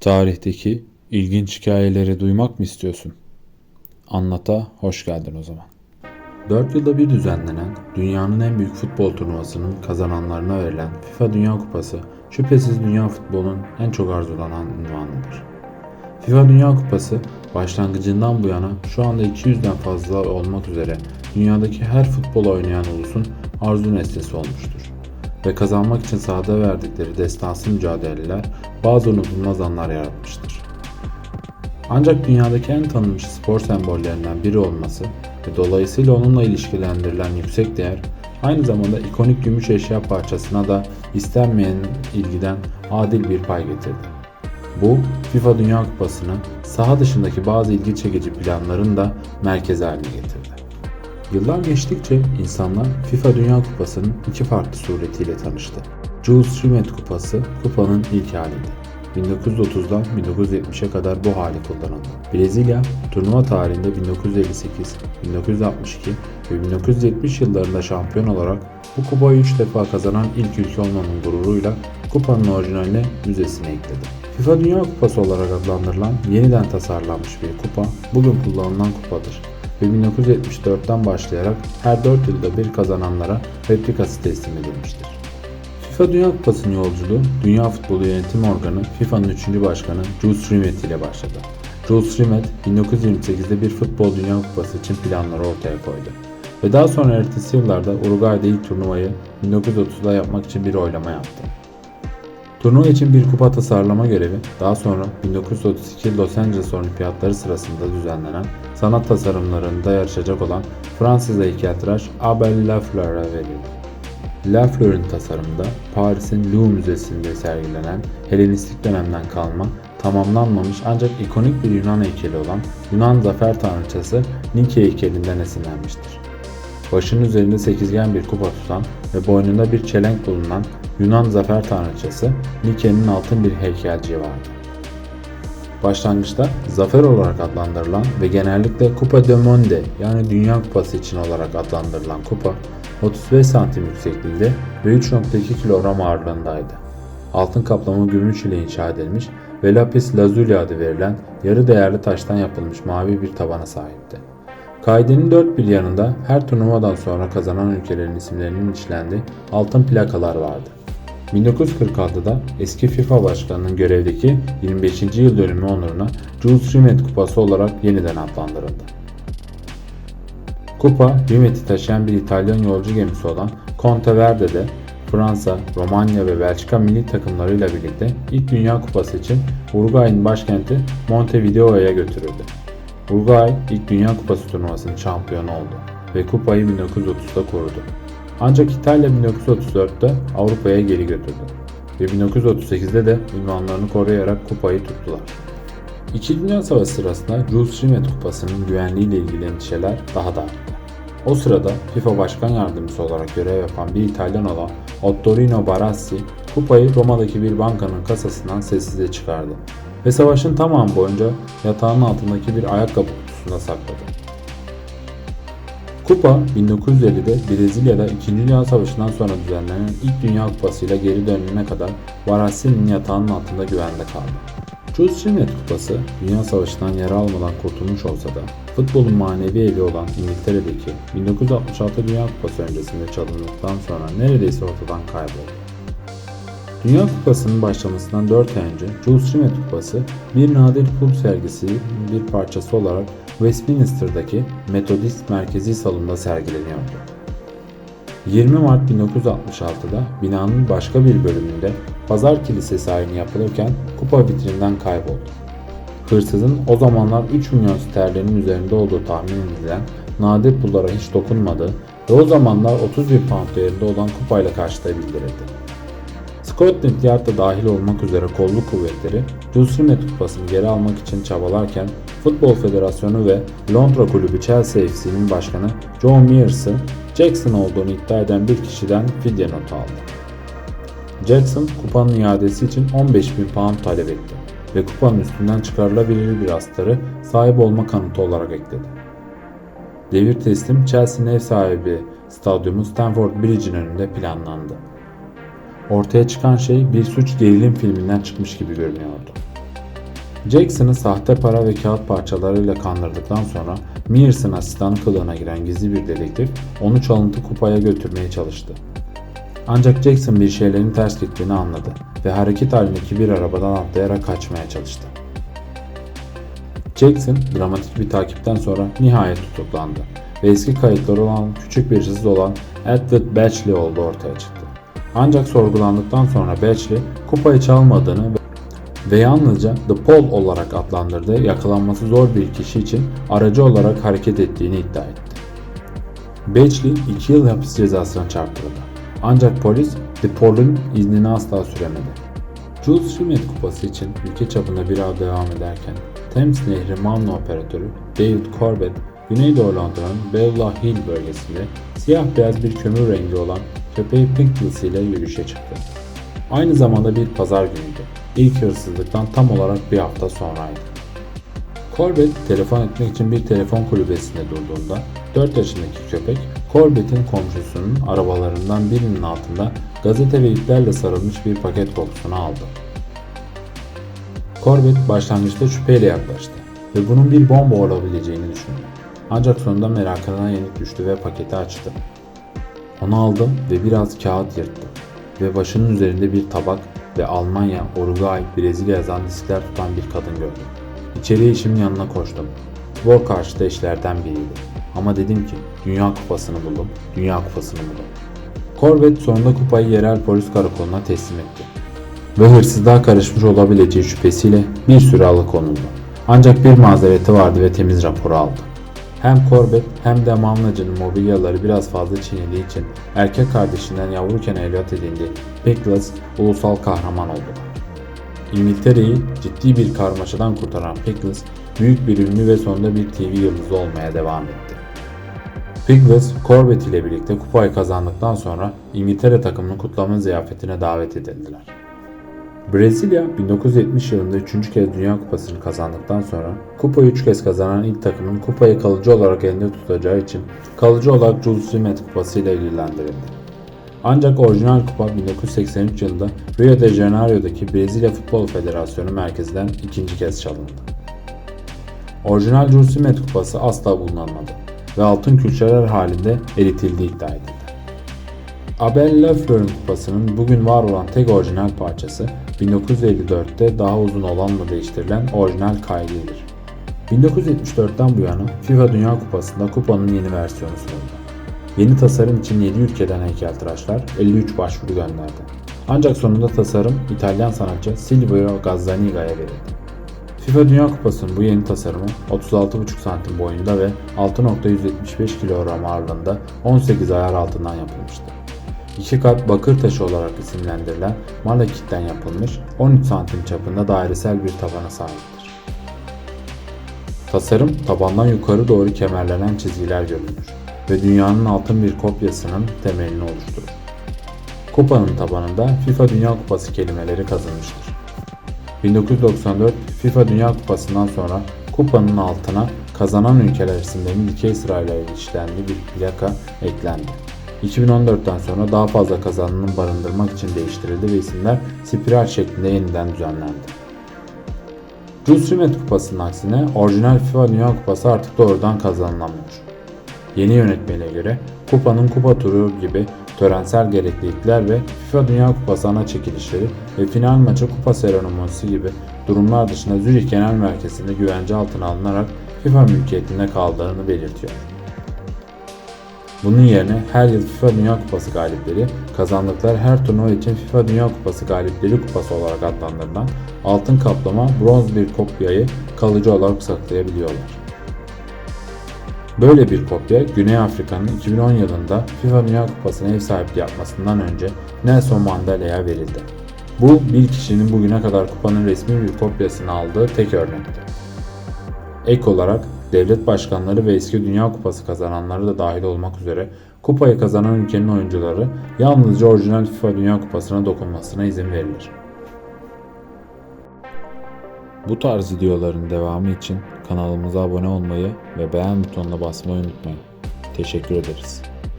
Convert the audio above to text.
Tarihteki ilginç hikayeleri duymak mı istiyorsun? Anlata hoş geldin o zaman. 4 yılda bir düzenlenen dünyanın en büyük futbol turnuvasının kazananlarına verilen FIFA Dünya Kupası şüphesiz dünya futbolunun en çok arzulanan ünvanıdır. FIFA Dünya Kupası başlangıcından bu yana şu anda 200'den fazla olmak üzere dünyadaki her futbol oynayan ulusun arzu nesnesi olmuştur. Ve kazanmak için sahada verdikleri destansı mücadeleler bazı unutulmaz anlar yaratmıştır. Ancak dünyadaki en tanınmış spor sembollerinden biri olması ve dolayısıyla onunla ilişkilendirilen yüksek değer aynı zamanda ikonik gümüş eşya parçasına da istenmeyen ilgiden adil bir pay getirdi. Bu FIFA Dünya Kupası'nı saha dışındaki bazı ilgi çekici planların da merkezi haline getirdi. Yıllar geçtikçe insanlar FIFA Dünya Kupası'nın iki farklı suretiyle tanıştı. Jules Rimet Kupası kupanın ilk haliydi. 1930'dan 1970'e kadar bu hali kullanıldı. Brezilya, turnuva tarihinde 1958, 1962 ve 1970 yıllarında şampiyon olarak bu kupayı 3 defa kazanan ilk ülke olmanın gururuyla kupanın orijinaline müzesine ekledi. FIFA Dünya Kupası olarak adlandırılan yeniden tasarlanmış bir kupa bugün kullanılan kupadır ve 1974'ten başlayarak her 4 yılda bir kazananlara replikası teslim edilmiştir. FIFA Dünya Kupası'nın yolculuğu Dünya Futbolu Yönetim Organı FIFA'nın 3. başkanı Jules Rimet ile başladı. Jules Rimet 1928'de bir futbol Dünya Kupası için planları ortaya koydu. Ve daha sonra ertesi yıllarda Uruguay'da ilk turnuvayı 1930'da yapmak için bir oylama yaptı. Turnuva için bir kupa tasarlama görevi daha sonra 1932 Los Angeles Olimpiyatları sırasında düzenlenen sanat tasarımlarında yarışacak olan Fransız heykeltıraş Abel Lafleur'a verildi. Lafleur'ün tasarımında Paris'in Louvre Müzesi'nde sergilenen Helenistik dönemden kalma, tamamlanmamış ancak ikonik bir Yunan heykeli olan Yunan zafer tanrıçası Nike heykelinden esinlenmiştir. Başının üzerinde sekizgen bir kupa tutan ve boynunda bir çelenk bulunan Yunan zafer tanrıçası Nike'nin altın bir heykelciği vardı. Başlangıçta zafer olarak adlandırılan ve genellikle Kupa de Monde yani Dünya Kupası için olarak adlandırılan kupa 35 santim yüksekliğinde ve 3.2 kilogram ağırlığındaydı. Altın kaplama gümüş ile inşa edilmiş ve lapis lazuli adı verilen yarı değerli taştan yapılmış mavi bir tabana sahipti. Kaidenin dört bir yanında her turnuvadan sonra kazanan ülkelerin isimlerinin işlendiği altın plakalar vardı. 1946'da eski FIFA başkanının görevdeki 25. yıl dönümü onuruna Jules Rimet Kupası olarak yeniden adlandırıldı. Kupa, Rimet'i taşıyan bir İtalyan yolcu gemisi olan Conte Verde'de Fransa, Romanya ve Belçika milli takımlarıyla birlikte ilk Dünya Kupası için Uruguay'ın başkenti Montevideo'ya götürüldü. Uruguay ilk Dünya Kupası turnuvasının şampiyonu oldu ve kupayı 1930'da korudu. Ancak İtalya 1934'te Avrupa'ya geri götürdü ve 1938'de de ünvanlarını koruyarak kupayı tuttular. İkinci Dünya Savaşı sırasında Jules Rimet Kupası'nın güvenliğiyle ilgili endişeler daha da arttı. O sırada FIFA Başkan Yardımcısı olarak görev yapan bir İtalyan olan Ottorino Barassi kupayı Roma'daki bir bankanın kasasından sessizce çıkardı ve savaşın tamamı boyunca yatağının altındaki bir ayakkabı kutusunda sakladı. Kupa 1950'de Brezilya'da 2. Dünya Savaşı'ndan sonra düzenlenen ilk Dünya Kupası ile geri dönene kadar Barassi'nin yatağının altında güvende kaldı. Jules Rimet Kupası Dünya Savaşı'ndan yara almadan kurtulmuş olsa da futbolun manevi evi olan İngiltere'deki 1966 Dünya Kupası öncesinde çalındıktan sonra neredeyse ortadan kayboldu. Dünya Kupası'nın başlamasından 4 ay önce Jules Rimet Kupası bir nadir pul sergisinin bir parçası olarak Westminster'daki Metodist Merkezi Salon'da sergileniyordu. 20 Mart 1966'da binanın başka bir bölümünde Pazar Kilisesi ayini yapılırken kupa vitrinden kayboldu. Hırsızın o zamanlar 3 milyon sterlinin üzerinde olduğu tahmin edilen nadir pullara hiç dokunmadığı ve o zamanlar 30 bin pound değerinde olan kupayla karşıda bildirildi. Scotland Yard'da dahil olmak üzere kolluk kuvvetleri Jules Rimet kupasını geri almak için çabalarken Futbol Federasyonu ve Londra kulübü Chelsea FC'nin başkanı John Mears'ın Jackson olduğunu iddia eden bir kişiden fidye notu aldı. Jackson kupanın iadesi için 15 bin pound talep etti ve kupanın üstünden çıkarılabilir bir astarı sahip olma kanıtı olarak ekledi. Devir teslim Chelsea'nin ev sahibi stadyumu Stamford Bridge'in önünde planlandı. Ortaya çıkan şey bir suç gerilim filminden çıkmış gibi görünüyordu. Jackson'ı sahte para ve kağıt parçalarıyla kandırdıktan sonra Mears'ın asistanı kılığına giren gizli bir dedektif onu çalıntı kupaya götürmeye çalıştı. Ancak Jackson bir şeylerin ters gittiğini anladı ve hareket halindeki bir arabadan atlayarak kaçmaya çalıştı. Jackson dramatik bir takipten sonra nihayet tutuklandı ve eski kayıtları olan küçük bir hırsız olan Edward Batchley olduğu ortaya çıktı. Ancak sorgulandıktan sonra Batchley kupayı çalmadığını ve yalnızca The Pole olarak adlandırdığı yakalanması zor bir kişi için aracı olarak hareket ettiğini iddia etti. Batchley 2 yıl hapis cezasına çarptırıldı. Ancak polis The Pole'un iznini asla süremedi. Jules Rimet kupası için ülke çapında bir ağ devam ederken Thames Nehri Manlı operatörü David Corbett, Güneydoğu Londra'nın Beulah Hill bölgesinde siyah beyaz bir kömür rengi olan köpeği Pinkles ile yürüyüşe çıktı. Aynı zamanda bir pazar günüydü. İlk hırsızlıktan tam olarak bir hafta sonraydı. Corbett telefon etmek için bir telefon kulübesinde durduğunda 4 yaşındaki köpek Corbett'in komşusunun arabalarından birinin altında gazete ve iplerle sarılmış bir paket kokusunu aldı. Corbett başlangıçta şüpheyle yaklaştı ve bunun bir bomba olabileceğini düşündü. Ancak sonunda merakına yenik düştü ve paketi açtı. Onu aldı ve biraz kağıt yırttı ve başının üzerinde bir tabak ve Almanya, Uruguay, Brezilya yazan diskler tutan bir kadın gördüm. İçeriye işimin yanına koştum. Futbol karşıtı eşlerden biriydi. Ama dedim ki Dünya Kupası'nı buldum, Dünya Kupası'nı buldum. Corbett sonunda kupayı yerel polis karakoluna teslim etti. Ve hırsızlığa karışmış olabileceği şüphesiyle bir süre alıkonuldu. Ancak bir mazereti vardı ve temiz raporu aldı. Hem Corbett hem de Mamlacı'nın mobilyaları biraz fazla çiğnediği için erkek kardeşinden yavruyken evlat edindi. Pickles ulusal kahraman oldu. İngiltere'yi ciddi bir karmaşadan kurtaran Pickles, büyük bir ünlü ve sonunda bir TV yıldızı olmaya devam etti. Pickles, Corbett ile birlikte kupayı kazandıktan sonra İngiltere takımının kutlama ziyafetine davet edildiler. Brezilya 1970 yılında 3. kez Dünya Kupası'nı kazandıktan sonra kupayı 3 kez kazanan ilk takımın kupayı kalıcı olarak elinde tutacağı için kalıcı olarak Jules Rimet Kupası ile ilgilendirildi. Ancak orijinal kupa 1983 yılında Rio de Janeiro'daki Brezilya Futbol Federasyonu merkezinden ikinci kez çalındı. Orijinal Jules Rimet Kupası asla bulunamadı ve altın külçeler halinde eritildiği iddia edildi. Abel Lafleur'un kupasının bugün var olan tek orijinal parçası 1954'te daha uzun olanla değiştirilen orijinal kaydıydır. 1974'ten bu yana FIFA Dünya Kupası'nda kupanın yeni versiyonu sunuldu. Yeni tasarım için 7 ülkeden heykeltıraşlar 53 başvuru gönderdi. Ancak sonunda tasarım İtalyan sanatçı Silvio Gazzaniga'ya verildi. FIFA Dünya Kupası'nın bu yeni tasarımı 36,5 santim boyunda ve 6.175 kilogram ağırlığında 18 ayar altından yapılmıştı. İki kat bakır taşı olarak isimlendirilen malakitten yapılmış 13 santim çapında dairesel bir tabana sahiptir. Tasarım tabandan yukarı doğru kemerlenen çizgiler görünür ve dünyanın altın bir kopyasının temelini oluşturur. Kupanın tabanında FIFA Dünya Kupası kelimeleri kazınmıştır. 1994 FIFA Dünya Kupası'ndan sonra kupanın altına kazanan ülkeler isimlerinin dikey sırayla işlendiği bir plaka eklendi. 2014'ten sonra daha fazla kazanımını barındırmak için değiştirildi ve isimler spiral şeklinde yeniden düzenlendi. Jules Rimet Kupası'nın aksine orijinal FIFA Dünya Kupası artık doğrudan kazanılamıyor. Yeni yönetmeliğe göre kupanın kupa turu gibi törensel gereklilikler ve FIFA Dünya Kupası ana çekilişleri ve final maçı kupa seremonisi gibi durumlar dışında Zürih Genel Merkezi'nde güvence altına alınarak FIFA mülkiyetinde kaldığını belirtiyor. Bunun yerine her yıl FIFA Dünya Kupası galipleri kazandıkları her turnuva için FIFA Dünya Kupası galipleri kupası olarak adlandırılan altın kaplama bronz bir kopyayı kalıcı olarak saklayabiliyorlar. Böyle bir kopya Güney Afrika'nın 2010 yılında FIFA Dünya Kupası'na ev sahipliği yapmasından önce Nelson Mandela'ya verildi. Bu bir kişinin bugüne kadar kupanın resmi bir kopyasını aldığı tek örnekti. Ek olarak devlet başkanları ve eski Dünya Kupası kazananları da dahil olmak üzere kupayı kazanan ülkenin oyuncuları yalnızca orijinal FIFA Dünya Kupası'na dokunmasına izin verilir. Bu tarz videoların devamı için kanalımıza abone olmayı ve beğen butonuna basmayı unutmayın. Teşekkür ederiz.